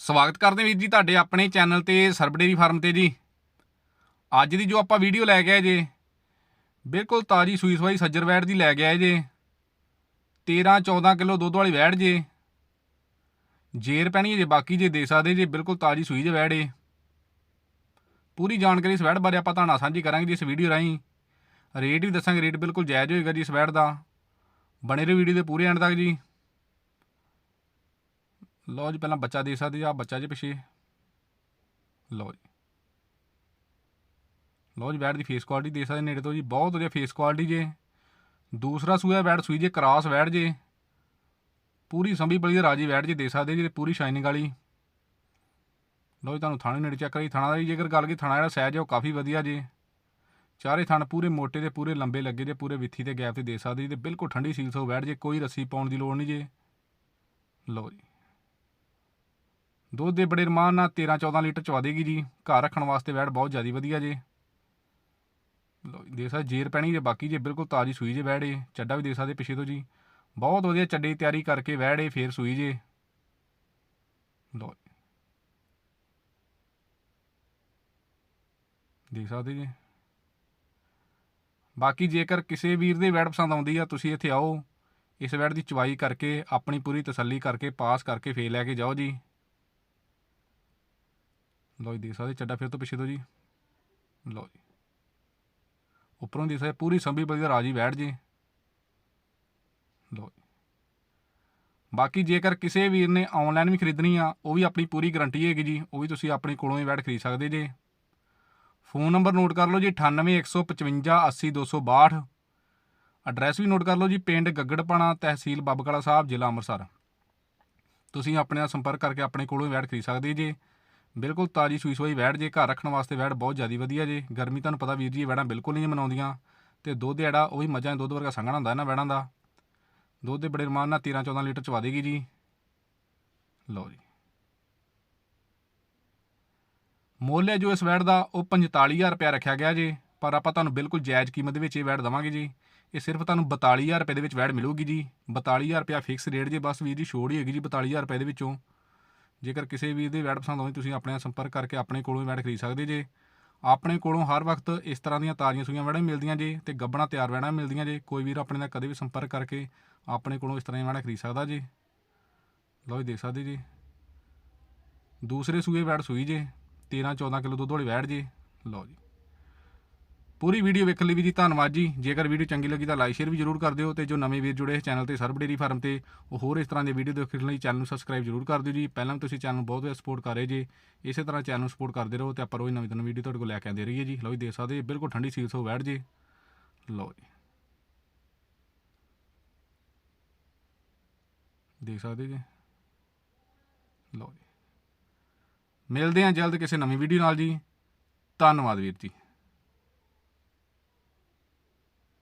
ਸਵਾਗਤ ਕਰਦੇ ਵੀਰ ਜੀ ਤੁਹਾਡੇ ਆਪਣੇ ਚੈਨਲ ਤੇ ਸਰਬ ਡੇਰੀ ਫਾਰਮ ਤੇ ਜੀ। ਅੱਜ ਦੀ ਜੋ ਆਪਾਂ ਵੀਡੀਓ ਲੈ ਕੇ ਆਏ ਜੇ, ਬਿਲਕੁਲ ਤਾਜੀ ਸੂਈ ਸਵਾਈ ਸੱਜਰ ਵੈੜ ਦੀ ਲੈ ਕੇ ਆਏ ਜੇ। 13 14 ਕਿਲੋ ਦੁੱਧ ਵਾਲੀ ਵੈੜ ਜੇ। ਜੇਰ ਪੈਣੀ ਹੈ ਜੇ, ਬਾਕੀ ਜੇ ਦੇ ਸਕਦੇ ਜੇ, ਬਿਲਕੁਲ ਤਾਜੀ ਸੂਈ ਜੇ ਵੈੜ ਏ। ਪੂਰੀ ਜਾਣਕਾਰੀ ਇਸ ਵੈੜ ਬਾਰੇ ਆਪਾਂ ਤੁਹਾਨੂੰ ਸਾਂਝੀ ਕਰਾਂਗੇ ਜੀ ਇਸ ਵੀਡੀਓ ਰਾਹੀਂ। ਰੇਟ ਵੀ ਦੱਸਾਂਗੇ, ਰੇਟ ਬਿਲਕੁਲ ਜਾਇਜ਼ ਹੋਏਗਾ ਜੀ ਇਸ ਵੈੜ ਦਾ। ਬਣੇ ਰਹੋ ਵੀਡੀਓ ਦੇ ਪੂਰੇ ਐਂਡ ਤੱਕ ਜੀ। ਲਓ ਜੀ, ਪਹਿਲਾਂ ਬੱਚਾ ਦੇ ਸਕਦੇ ਆ ਬੱਚਾ ਜੇ ਪਿੱਛੇ। ਲਓ ਜੀ। ਲਓ ਜੀ, ਬੈਟ ਦੀ ਫੇਸ ਕੁਆਲਿਟੀ ਦੇ ਸਕਦੇ ਨੇੜੇ ਤੋਂ ਜੀ, ਬਹੁਤ ਵਧੀਆ ਫੇਸ ਕੁਆਲਿਟੀ ਜੇ। ਦੂਸਰਾ ਸੂਆ ਬੈਟ ਸੂਈ ਜੇ ਕਰਾਸ ਬੈਟ ਜੇ। ਪੂਰੀ ਸੰਭੀ ਬਲੀ ਦੇ ਰਾਜੀ ਬੈਟ ਜੇ ਦੇ ਸਕਦੇ ਜੀ, ਤੇ ਪੂਰੀ ਸ਼ਾਈਨਿੰਗ ਵਾਲੀ। ਲਓ ਜੀ, ਤੁਹਾਨੂੰ ਥਾਣੇ ਨੇੜੇ ਚੈੱਕ ਕਰੀ ਥਾਣਾ ਦਾ ਜੇਕਰ ਗੱਲ ਕੀ ਥਾਣਾ ਜਿਹੜਾ ਸਾਈਜ਼ ਹੈ, ਉਹ ਕਾਫੀ ਵਧੀਆ ਜੇ। ਚਾਰੇ ਥਣ ਪੂਰੇ ਮੋਟੇ ਦੇ ਪੂਰੇ ਲੰਬੇ ਲੱਗੇ ਜੇ, ਪੂਰੇ ਵਿੱਥੀ ਤੇ ਗੈਪ ਤੇ ਦੇ ਸਕਦੇ ਜੀ, ਤੇ ਬਿਲਕੁਲ ਠੰਡੀ ਸੀਲ ਸੋ ਬੈਠ ਜੇ, ਕੋਈ ਰੱਸੀ ਪਾਉਣ ਦੀ ਲੋੜ ਨਹੀਂ ਜੇ। ਲਓ ਜੀ। ਦੁੱਧ ਦੇ ਬੜੇ ਰਮਾਨ ਨਾਲ 13 14 ਲੀਟਰ ਚਵਾ ਦੇਗੀ ਜੀ। ਘਰ ਰੱਖਣ ਵਾਸਤੇ ਵੈੜ ਬਹੁਤ ਜ਼ਿਆਦਾ ਵਧੀਆ ਜੇ। ਲੋ ਦੇਖ ਸਕਦੇ ਜੇਰ ਪੈਣੀ ਜੇ, ਬਾਕੀ ਜੇ ਬਿਲਕੁਲ ਤਾਜੀ ਸੂਈ ਜੇ ਵੈੜ ਏ, ਚੱਡਾ ਵੀ ਦੇਖ ਸਕਦੇ ਪਿੱਛੇ ਤੋਂ ਜੀ। ਬਹੁਤ ਵਧੀਆ ਚੱਡੇ ਦੀ ਤਿਆਰੀ ਕਰਕੇ ਵੈੜ ਏ, ਫੇਰ ਸੂਈ ਜੇ। ਲਓ ਜੀ। ਦੇਖ ਸਕਦੇ ਜੀ। ਬਾਕੀ ਜੇਕਰ ਕਿਸੇ ਵੀਰ ਦੇ ਵੈੜ ਪਸੰਦ ਆਉਂਦੀ ਆ, ਤੁਸੀਂ ਇੱਥੇ ਆਓ। ਇਸ ਵੈੜ ਦੀ ਚਵਾਈ ਕਰਕੇ, ਆਪਣੀ ਪੂਰੀ ਤਸੱਲੀ ਕਰਕੇ, ਪਾਸ ਕਰਕੇ ਫੇਰ ਲੈ ਕੇ ਜਾਓ ਜੀ। ਲਓ ਜੀ, ਦੇਖ ਸਕਦੇ, ਚੱਡਾ ਫਿਰ ਤੋਂ ਪਿੱਛੇ ਤੋਂ ਜੀ। ਲਓ ਜੀ। ਉੱਪਰੋਂ ਦੇਖ ਸਕਦੇ, ਪੂਰੀ ਸੰਭੀ ਬਲੀ ਦਾ ਰਾਜੀ ਬੈਠ ਜੀ। ਲਓ ਜੀ। ਬਾਕੀ ਜੇਕਰ ਕਿਸੇ ਵੀਰ ਨੇ ਆਨਲਾਈਨ ਵੀ ਖਰੀਦਣੀ ਆ, ਉਹ ਵੀ ਆਪਣੀ ਪੂਰੀ ਗਾਰੰਟੀ ਹੈਗੀ ਜੀ, ਉਹ ਵੀ ਤੁਸੀਂ ਆਪਣੇ ਕੋਲੋਂ ਹੀ ਬੈਠ ਖਰੀਦ ਸਕਦੇ ਜੇ। ਫੋਨ ਨੰਬਰ ਨੋਟ ਕਰ ਲਓ ਜੀ 9815 80262 ਐਡਰੈਸ ਵੀ ਨੋਟ ਕਰ ਲਓ ਜੀ, ਪਿੰਡ ਗੱਗੜਪਾਣਾ, ਤਹਿਸੀਲ ਬਾਬਕਲਾ ਸਾਹਿਬ, ਜ਼ਿਲ੍ਹਾ ਅੰਮ੍ਰਿਤਸਰ। ਤੁਸੀਂ ਆਪਣੇ ਨਾਲ ਸੰਪਰਕ ਕਰਕੇ ਆਪਣੇ ਕੋਲੋਂ ਹੀ ਬੈਠ ਖਰੀਦ ਸਕਦੇ ਜੇ। ਬਿਲਕੁਲ ਤਾਜੀ ਸੂਈ ਸੋਈ ਵੈੜ ਜੇ ਘਰ ਰੱਖਣ ਵਾਸਤੇ ਵੈੜ ਬਹੁਤ ਜ਼ਿਆਦਾ ਵਧੀਆ ਜੇ। ਗਰਮੀ ਤੁਹਾਨੂੰ ਪਤਾ ਵੀਰ ਜੀ, ਇਹ ਵੈੜਾਂ ਬਿਲਕੁਲ ਨਹੀਂ ਮਨਾਉਂਦੀਆਂ। ਤੇ ਦੁੱਧ ਜਿਹੜਾ, ਉਹ ਵੀ ਮੱਝਾਂ ਦੇ ਦੁੱਧ ਵਰਗਾ ਸੰਘਣਾ ਹੁੰਦਾ ਇਹਨਾਂ ਵੈੜਾਂ ਦਾ। ਦੁੱਧ ਦੇ ਬੜੇ ਰਮਾਨ ਨਾਲ 13 14 ਲੀਟਰ ਚਵਾ ਦੇਗੀ ਜੀ। ਲਓ ਜੀ। ਮੁੱਲ ਹੈ ਜੋ ਇਸ ਵੈੜ ਦਾ, ਉਹ 45000 ਰੁਪਇਆ ਰੱਖਿਆ ਗਿਆ ਜੀ। ਪਰ ਆਪਾਂ ਤੁਹਾਨੂੰ ਬਿਲਕੁਲ ਜਾਇਜ਼ ਕੀਮਤ ਦੇ ਵਿੱਚ ਇਹ ਵੈੜ ਦਵਾਂਗੇ ਜੀ। ਇਹ ਸਿਰਫ ਤੁਹਾਨੂੰ 42000 ਰੁਪਏ ਦੇ ਵਿੱਚ ਵੈੜ ਮਿਲੂਗੀ ਜੀ। 42000 ਰੁਪਇਆ ਫਿਕਸ ਰੇਟ ਜੇ, ਬਸ ਵੀਰ ਜੀ, ਛੋੜ ਹੀ ਹੈਗੀ ਜੀ 42000 ਰੁਪਏ ਦੇ ਵਿੱਚੋਂ। ਜੇਕਰ ਕਿਸੇ ਵੀਰ ਦੇ ਵੈੜ ਪਸੰਦ ਹੋਵੇ ਤੁਸੀਂ ਆਪਣੇ ਨਾਲ ਸੰਪਰਕ ਕਰਕੇ ਆਪਣੇ ਕੋਲੋਂ ਹੀ ਵੈੜ ਖਰੀਦ ਸਕਦੇ ਜੇ। ਆਪਣੇ ਕੋਲੋਂ ਹਰ ਵਕਤ ਇਸ ਤਰ੍ਹਾਂ ਦੀਆਂ ਤਾਜ਼ੀਆਂ ਸੂਈਆਂ ਵੈੜਾਂ ਵੀ ਮਿਲਦੀਆਂ ਜੇ ਤੇ ਗੱਬਣਾ ਤਿਆਰ ਵੈੜਾਂ ਵੀ ਮਿਲਦੀਆਂ ਜੇ, ਕੋਈ ਵੀਰ ਆਪਣੇ ਨਾਲ ਕਦੇ ਵੀ ਸੰਪਰਕ ਕਰਕੇ ਆਪਣੇ ਕੋਲੋਂ ਇਸ ਤਰ੍ਹਾਂ ਦੀਆਂ ਵੈੜਾਂ ਖਰੀਦ ਸਕਦਾ ਜੀ। ਲਓ ਜੀ, ਦੇਖ ਸਕਦੇ ਜੀ। ਦੂਸਰੇ ਸੂਏ ਵੈੜ ਸੂਈ ਜੇ 13 14 ਕਿਲੋ ਦੁੱਧ ਵਾਲੀ ਵੈੜ ਜੇ। ਲਓ ਜੀ। ਪੂਰੀ ਵੀਡੀਓ ਵੇਖਣ ਲਈ ਵੀ ਜੀ ਧੰਨਵਾਦ ਜੀ। ਜੇਕਰ ਵੀਡੀਓ ਚੰਗੀ ਲੱਗੀ ਤਾਂ ਲਾਈਕ, ਸ਼ੇਅਰ ਵੀ ਜਰੂਰ ਕਰ ਦਿਓ ਤੇ ਜੋ ਨਵੇਂ ਵੀਰ ਜੁੜੇ ਇਸ ਚੈਨਲ ਤੇ ਸਰਬ ਡੇਰੀ ਫਾਰਮ ਤੇ, ਉਹ ਹੋਰ ਇਸ ਤਰ੍ਹਾਂ ਦੇ ਵੀਡੀਓ ਦੇਖਣ ਲਈ ਚੈਨਲ ਨੂੰ ਸਬਸਕ੍ਰਾਈਬ ਜਰੂਰ ਕਰ ਦਿਓ ਜੀ। ਪਹਿਲਾਂ ਵੀ ਤੁਸੀਂ ਚੈਨਲ ਨੂੰ ਬਹੁਤ ਜ਼ਿਆਦਾ ਸਪੋਰਟ ਕਰ ਰਹੇ ਜੀ, ਇਸੇ ਤਰ੍ਹਾਂ ਚੈਨਲ ਨੂੰ ਸਪੋਰਟ ਕਰਦੇ ਰਹੋ ਤੇ ਆਪਾਂ ਰੋਜ਼ ਨਵੀਂ ਨਵੀਂ ਵੀਡੀਓ ਤੁਹਾਡੇ ਕੋਲ ਲੈ ਕੇ ਆਉਂਦੇ ਰਹੀਏ ਜੀ। ਲਓ ਜੀ, ਦੇਖ ਸਕਦੇ ਬਿਲਕੁਲ ਠੰਡੀ ਸੀਲ ਸੋ ਬੈਠ ਜੇ। ਲਓ ਜੀ। ਦੇਖ ਸਕਦੇ ਜੀ? ਲਓ ਜੀ। ਮਿਲਦੇ ਹਾਂ ਜਲਦ ਕਿਸੇ ਨਵੀਂ ਵੀਡੀਓ ਨਾਲ ਜੀ। ਧੰਨਵਾਦ ਵੀਰ ਜੀ।